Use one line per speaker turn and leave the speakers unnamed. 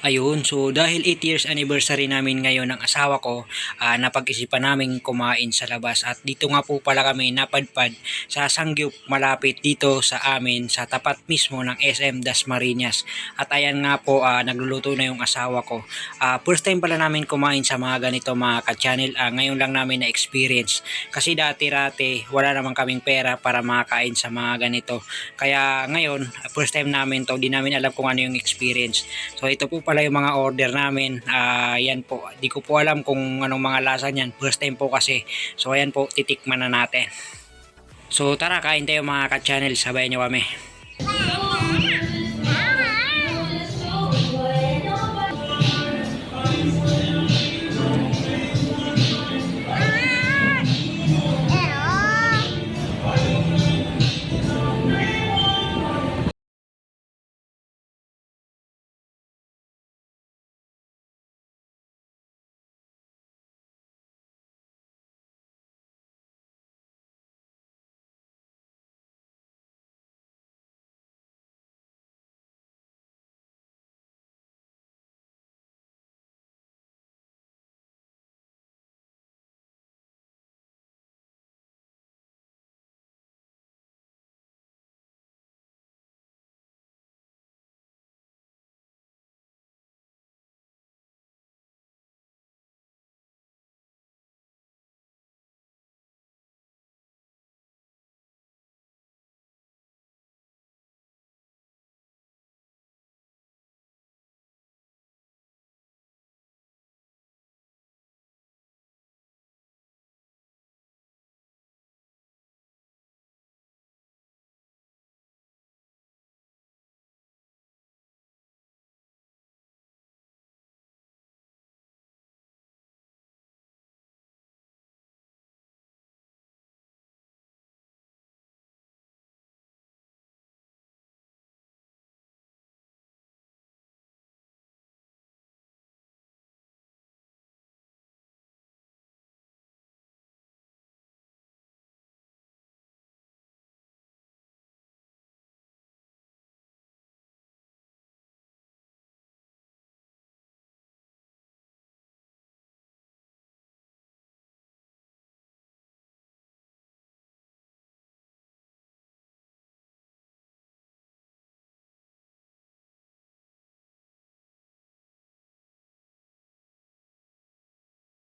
Ayun, so dahil 8 years anniversary namin ngayon ng asawa ko, ah, napag-isipan namin kumain sa labas at dito nga po pala kami napadpad sa Sangyup malapit dito sa amin sa tapat mismo ng SM Dasmariñas. At ayan nga po, ah, nagluluto na yung asawa ko. Ah, first time pala namin kumain sa mga ganito mga ka-channel, Ah, ngayon lang namin na-experience. Kasi dati-rati wala naman kaming pera para makakain sa mga ganito. Kaya ngayon, first time namin to, di namin alam kung ano yung experience. So ito po pala yung mga order namin. Ah, yan po. Di ko po alam kung anong mga lasa niyan. First time po kasi. So ayan po, titikman na natin. So tara, kain tayo mga ka-channel. Sabayan nyo kami.